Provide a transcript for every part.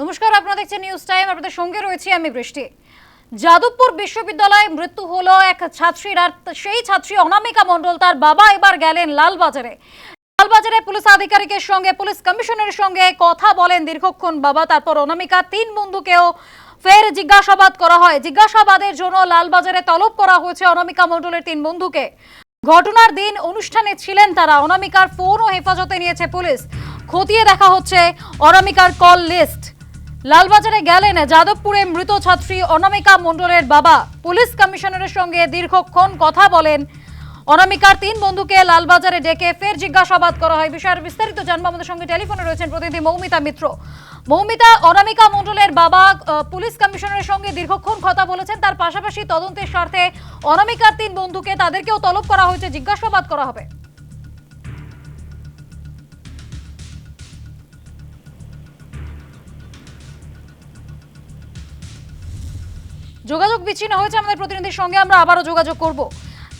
নমস্কার, আপনারা দেখছেন নিউজ টাইম আপনাদের সঙ্গে রয়েছি আমি বৃষ্টি। যাদবপুর বিশ্ববিদ্যালয়ে মৃত্যু হলো এক ছাত্রীর, আর সেই ছাত্রী অনামিকা মণ্ডল, তার বাবা এবার গেলেন লালবাজারে। লালবাজারে পুলিশ আধিকারিকের সঙ্গে, পুলিশ কমিশনারের সঙ্গে কথা বলেন দীর্ঘক্ষণ বাবা, তারপর অনামিকা, তিন বন্ধুকেও ফের জিজ্ঞাসাবাদ করা হয়। জিজ্ঞাসাবাদের জন্য লালবাজারে তলব করা হয়েছে অনামিকা মণ্ডলের তিন বন্ধুকে। ঘটনার দিন অনুষ্ঠানে ছিলেন তারা। অনামিকার ফোনও হেফাজতে নিয়েছে পুলিশ। খতিয়ে দেখা হচ্ছে অনামিকার কল লিস্ট। লালবাজারে গেলেন যাদবপুরে মৃত ছাত্রী অনামিকা মণ্ডলের বাবা। পুলিশ কমিশনারের সঙ্গে দীর্ঘক্ষণ কথা বলেন। অনামিকার তিন বন্ধুকে লালবাজারে ডেকে ফের জিজ্ঞাসাবাদ করা হয়। বিষয়ের বিস্তারিত জানব। আমাদের সঙ্গে টেলিফোনে রয়েছেন প্রতিনিধি মৌমিতা মিত্র। মৌমিতা, অনামিকা মণ্ডলের বাবা পুলিশ কমিশনারের সঙ্গে দীর্ঘক্ষণ কথা বলেছেন। তার পাশাপাশি তদন্তের স্বার্থে অনামিকার তিন বন্ধুকে তাদেরকেও তলব করা হয়েছে। জিজ্ঞাসাবাদ করা হবে। যোগাযোগ বিচ্ছিন্ন হয়েছে আমাদের প্রতিনিধির সঙ্গে, আমরা আবারও যোগাযোগ করব।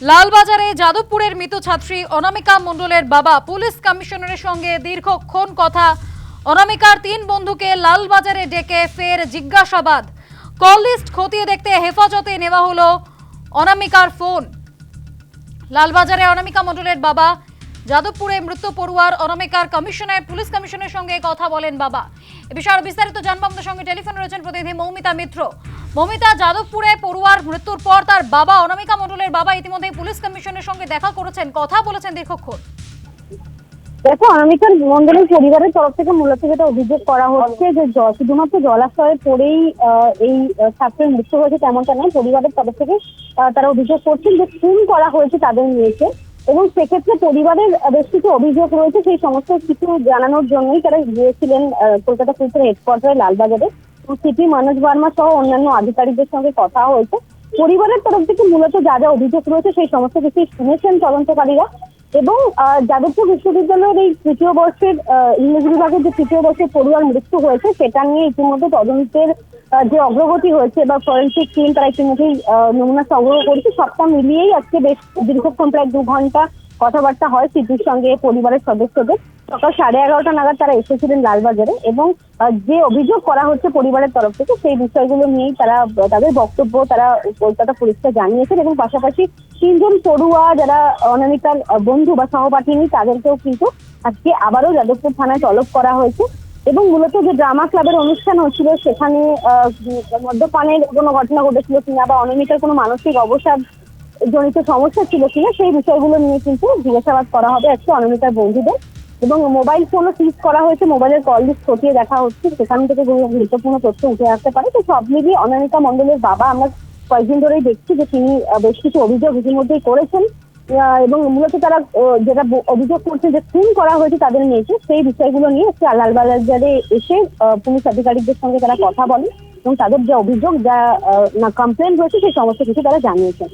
লালবাজারে যাদবপুরের মৃত ছাত্রী অনামিকা মণ্ডলের বাবা, পুলিশ কমিশনারের সঙ্গে দীর্ঘক্ষণ কথা। অনামিকার তিন বন্ধুকে লালবাজারে ডেকে ফের জিজ্ঞাসাবাদ। কল লিস্ট খতিয়ে দেখতে হেফাজতে নেওয়া হলো অনামিকার ফোন। লালবাজারে অনামিকা মণ্ডলের বাবা যাদবপুরে মৃত্যু পড়ুয়ার অনামিকার কমিশনার পুলিশ কমিশনের সঙ্গে কথা বলেন বাবা। এ বিষয়ে আরও বিস্তারিত জানব আমাদের সঙ্গে। টেলিফোনে রয়েছেন প্রতিনিধি মৌমিতা মিত্র। মৌমিতা, যাদবপুরে পড়ুয়ার মৃত্যুর পর তার বাবা অনামিকা মণ্ডলের বাবা ইতিমধ্যে পুলিশ কমিশনের সঙ্গে দেখা করেছেন, কথা বলেছেন দীর্ঘক্ষণ। দেখো অনামিকার মন্ডলের পরিবারের তরফ থেকে মূলত যেটা অভিযোগ করা হচ্ছে যে শুধুমাত্র জলাশয়ে পড়েই এই ছাত্রের মৃত্যু হয়েছে তেমনটা নয়, পরিবারের তরফ থেকে তারা অভিযোগ করছেন যে খুন করা হয়েছে তাদের মেয়েকে। এবং সেক্ষেত্রে পরিবারের বেশ কিছু অভিযোগ রয়েছে, সেই সমস্ত কিছু জানানোর জন্যই তারা গিয়েছিলেন কলকাতা পুলিশের হেডকোয়ার্টারে লালবাজারে। সিপি মনোজ বর্মা সহ অন্যান্য আধিকারিকদের সঙ্গে কথা হয়েছে। পরিবারের তরফ থেকে মূলত যা যা অভিযোগ রয়েছে, সেই সমস্ত কিছুই শুনেছেন তদন্তকারীরা। এবং যাদবপুর বিশ্ববিদ্যালয়ের এই তৃতীয় বর্ষের ইংরেজি বিভাগের যে তৃতীয় বর্ষের পড়ুয়ার মৃত্যু হয়েছে, সেটা নিয়ে ইতিমধ্যে তদন্তের যে অগ্রগতি হয়েছে বা ফরেন্সিক টিম তারা ইতিমধ্যেই নমুনা সংগ্রহ করেছে, সবটা মিলিয়েই আজকে বেশ দীর্ঘক্ষণ প্রায় দু ঘণ্টা কথাবার্তা হয় সিপির সঙ্গে পরিবারের সদস্যদের। সকাল সাড়ে এগারোটা নাগাদ তারা এসেছিলেন লালবাজারে এবং যে অভিযোগ করা হচ্ছে পরিবারের তরফ থেকে, সেই বিষয়গুলো নিয়েই তারা, তাদের বক্তব্য তারা কলকাতা পুলিশকে জানিয়েছেন এবং পাশাপাশি তিনজন পড়ুয়া যারা অনামিকার বন্ধু বা সহপাঠিনী, তাদেরকেও কিন্তু আজকে আবারও যাদবপুর থানায় তলব করা হয়েছে। এবং মূলত যে ড্রামা ক্লাবের অনুষ্ঠান হচ্ছিল সেখানে মদ্যপানের কোনো ঘটনা ঘটেছিল কিনা বা অনামিকার কোনো মানসিক অবসাদ জনিত সমস্যা ছিল কিনা, সেই বিষয়গুলো নিয়ে কিন্তু জিজ্ঞাসাবাদ করা হবে আজকে অনামিকার বন্ধুদের। এবং মোবাইল ফোনও সিজ করা হয়েছে, মোবাইলের কল লিস্ট খতিয়ে দেখা হচ্ছে, সেখান থেকে কোনো গুরুত্বপূর্ণ তথ্য উঠে আসতে পারে। তো সব মিলিয়ে অনামিকা মণ্ডলের বাবা আমরা কয়েকদিন ধরেই দেখছি যে তিনি বেশ কিছু অভিযোগ ইতিমধ্যেই করেছেন। এবং মূলত তারা যেটা অভিযোগ করছে যে খুন করা হয়েছে তাদের মেয়েকে, সেই বিষয়গুলো নিয়ে একটি লালবাজারে এসে পুলিশ আধিকারিকদের সঙ্গে তারা কথা বলে এবং তাদের যে অভিযোগ যা কমপ্লেন রয়েছে সেই সমস্ত কিছু তারা জানিয়েছেন।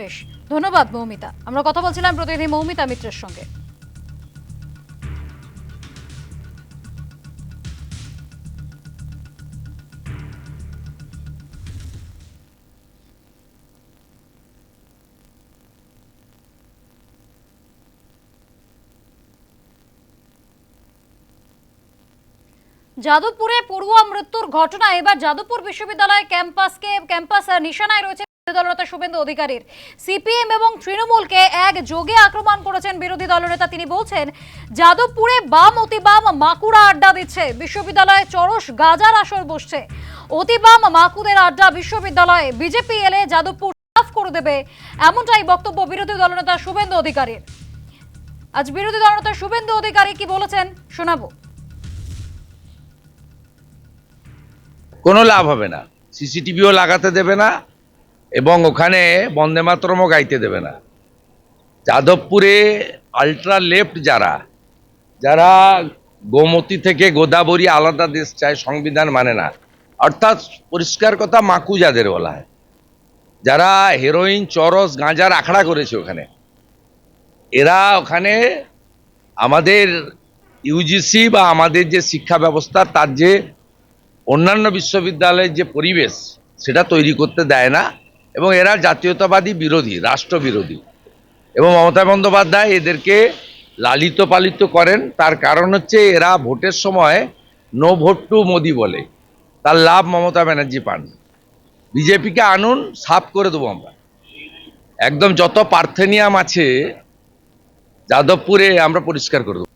বেশ, ধন্যবাদ মৌমিতা। আমরা কথা বলছিলাম প্রতিনিধি মৌমিতা মিত্রের সঙ্গে। যাদবপুরে পড়ুয়া মৃত্যুর ঘটনা। এবার যাদবপুর বিশ্ববিদ্যালয় ক্যাম্পাসকে, ক্যাম্পাস নিশানায় রয়েছে দলনেতা শুভেন্দু সিপিএম এবং তৃণমূলকে এক যোগে আক্রমণ করেছেন বিরোধী দলনেতা। তিনি বলছেন, যাদবপুরে বাম অতি বাম মাকুড়া আড্ডা দিচ্ছে, বিশ্ববিদ্যালয়ে গাজার আসর বসছে। অতি বাম মাকুদের আড্ডা বিশ্ববিদ্যালয়ে, বিজেপি এলে যাদবপুর করে দেবে, এমনটাই বক্তব্য বিরোধী দলনেতা শুভেন্দু অধিকারীর। আজ বিরোধী দলনেতা শুভেন্দু অধিকারী কি বলেছেন, শোনাবো। কোনো লাভ হবে না। সিসিটিভিও লাগাতে দেবে না এবং ওখানে বন্দে মাতরমও গাইতে দেবে না। যাদবপুরে আলট্রা লেফট যারা যারা গোমতী থেকে গোদাবরী আলাদা দেশ চায়, সংবিধান মানে না। অর্থাৎ পরিষ্কার কথা মাকু যাদের বলা হয়। যারা হেরোইন চরস গাঁজার আখড়া করেছে ওখানে। এরা ওখানে আমাদের ইউজিসি বা আমাদের যে শিক্ষা ব্যবস্থা, তার যে অন্যান্য বিশ্ববিদ্যালয়ের যে পরিবেশ, সেটা তৈরি করতে দেয় না, এবং এরা জাতীয়তাবাদী বিরোধী, রাষ্ট্রবিরোধী। এবং মমতা বন্দ্যোপাধ্যায় এদেরকে লালিত পালিত করেন। তার কারণ হচ্ছে এরা ভোটের সময় নো ভোট টু মোদি বলে। তার লাভ মমতা ব্যানার্জি পান। বিজেপিকে আনুন, সাফ করে দেবো আমরা। একদম যত পার্থেনিয়াম আছে, যাদবপুরে আমরা পরিষ্কার করে দেবো।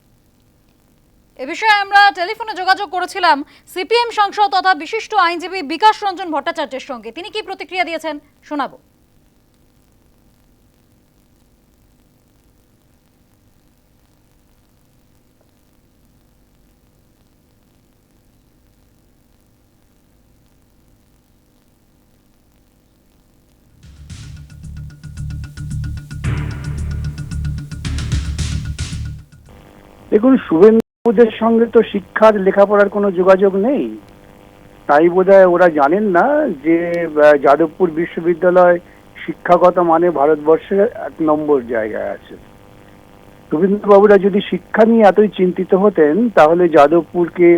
এ বিষয়ে আমরা টেলিফোনে যোগাযোগ করেছিলাম সিপিএম সাংসদ তথা বিশিষ্ট আইনজীবী বিকাশ রঞ্জন ভট্টাচার্যের সঙ্গে। তিনি কি প্রতিক্রিয়া দিয়েছেন? শোনাবো। দেখুন শুভেন্দুদের সঙ্গে তো শিক্ষার লেখাপড়ার কোনো যোগাযোগ নেই। তাই বোধহয় ওরা জানেন না যে যাদবপুর বিশ্ববিদ্যালয় শিক্ষাগত মানে ভারতবর্ষের এক নম্বর জায়গায় আছে। রবীন্দ্রবাবুরা যদি শিক্ষা নিয়ে এতই চিন্তিত হতেন, তাহলে যাদবপুরকে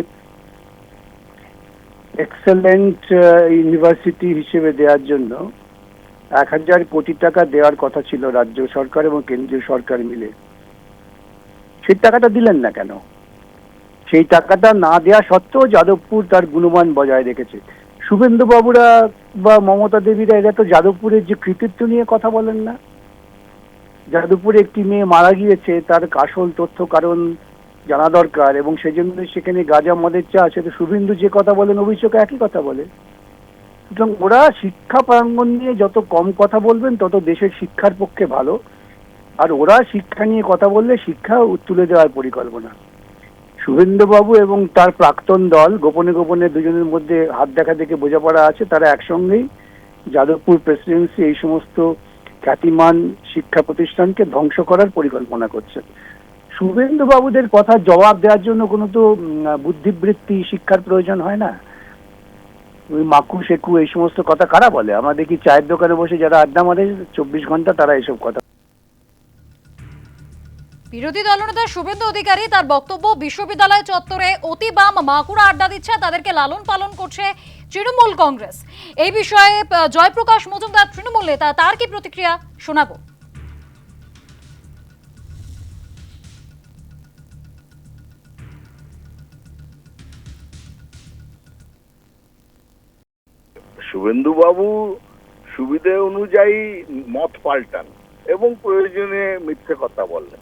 এক্সেলেন্ট ইউনিভার্সিটি হিসেবে দেওয়ার জন্য এক হাজার কোটি টাকা দেওয়ার কথা ছিল রাজ্য সরকার এবং কেন্দ্রীয় সরকার মিলে। সেই টাকাটা দিলেন না কেন? সেই টাকাটা না দেওয়া সত্ত্বেও যাদবপুর তার গুণমান বজায় রেখেছে। শুভেন্দু বাবুরা বা মমতা দেবীরা, এরা তো যাদবপুরের যে কৃতিত্ব নিয়ে কথা বলেন না। যাদবপুরে একটি মেয়ে মারা গিয়েছে, তার আসল তথ্য কারণ জানা দরকার এবং সেজন্য সেখানে গাজা, মদের চা তো শুভেন্দু যে কথা বলেন, অভিষেক একই কথা বলে। সুতরাং ওরা শিক্ষা প্রাঙ্গন নিয়ে যত কম কথা বলবেন, তত দেশের শিক্ষার পক্ষে ভালো। আর ওরা শিক্ষা নিয়ে কথা বললে শিক্ষা তুলে দেওয়ার পরিকল্পনা। শুভেন্দুবাবু এবং তার প্রাক্তন দল গোপনে গোপনে দুজনের মধ্যে হাত দেখা দেখে বোঝাপড়া আছে। তারা একসঙ্গেই যাদবপুর প্রেসিডেন্সি এই সমস্ত খ্যাতিমান শিক্ষা প্রতিষ্ঠানকে ধ্বংস করার পরিকল্পনা করছে। শুভেন্দু বাবুদের কথা জবাব দেওয়ার জন্য কোনো তো বুদ্ধিবৃত্তি শিক্ষার প্রয়োজন হয় না। ওই মাকু শেকু এই সমস্ত কথা কারা বলে? আমাদের কি চায়ের দোকানে বসে যারা আড্ডা মারে, চব্বিশ ঘণ্টা তারা এসব কথা বিরোধী দলনেতা শুভেন্দু অধিকারী তার বক্তব্য বিশ্ববিদ্যালয় চত্বরে অতি বাম মাকুড়া আড্ডা দিচ্ছে, তাদেরকে লালন পালন করছে তৃণমূল কংগ্রেস। এই বিষয়ে জয়প্রকাশ মজুমদার তৃণমূল নেতা তার কি প্রতিক্রিয়া শোনাবো? শুভেন্দুবাবু সুবিধে অনুযায়ী মত পাল্টান এবং প্রয়োজনে মিথ্যে কথা বললেন।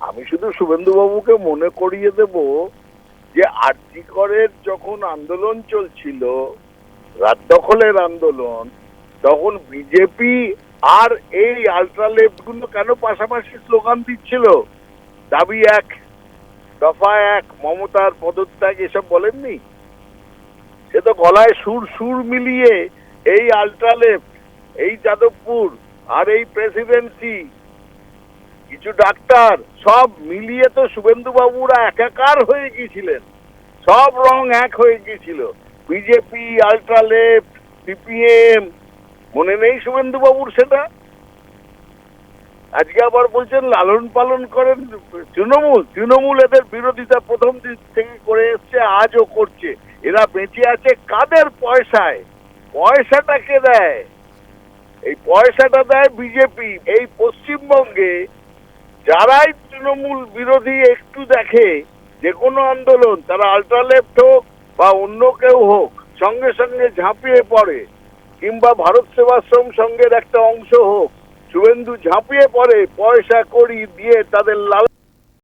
আমি শুধু শুভেন্দুবাবুকে মনে করিয়ে দেব যে আর্যিকরের যখন আন্দোলন চলছিল, রাত দখলের আন্দোলন, তখন বিজেপি আর এই আলট্রা লেফটগুলো কেন পাশাপাশি স্লোগান দিচ্ছিল? দাবি এক, দফা এক, মমতার পদত্যাগ এসব বলেননি? সে তো গলায় সুর সুর মিলিয়ে এই আলট্রা লেফট এই যাদবপুর আর এই প্রেসিডেন্সি ডাক্তার, সব মিলিয়ে তো শুভেন্দু বাবুরা একাকার হয়ে গিয়েছিলেন। সব রং এক হয়ে গিয়েছিল। বিজেপি আলট্রা লেফট সিপিএম, মনে নেই শুভেন্দু বাবুর সেটা? আজকে আবার বলছেন, লালন পালন করেন তৃণমূল। তৃণমূল এদের বিরোধিতা প্রথম দিক থেকে করে এসছে, আজও করছে। এরা বেঁচে আছে কাদের পয়সায়? পয়সাটা কে দেয়? এই পয়সাটা দেয় বিজেপি। এই পশ্চিমবঙ্গে যারাই তৃণমূল বিরোধী একটু দেখে, যে কোনো আন্দোলন, তারা আল্ট্রা লেফট হোক বা অন্য কেউ হোক, সঙ্গে সঙ্গে ঝাঁপিয়ে পড়ে। কিংবা ভারত সেবাশ্রম সঙ্গের একটা অংশ হোক, শুভেন্দু ঝাঁপিয়ে পড়ে, পয়সা করি দিয়ে তাদের লাল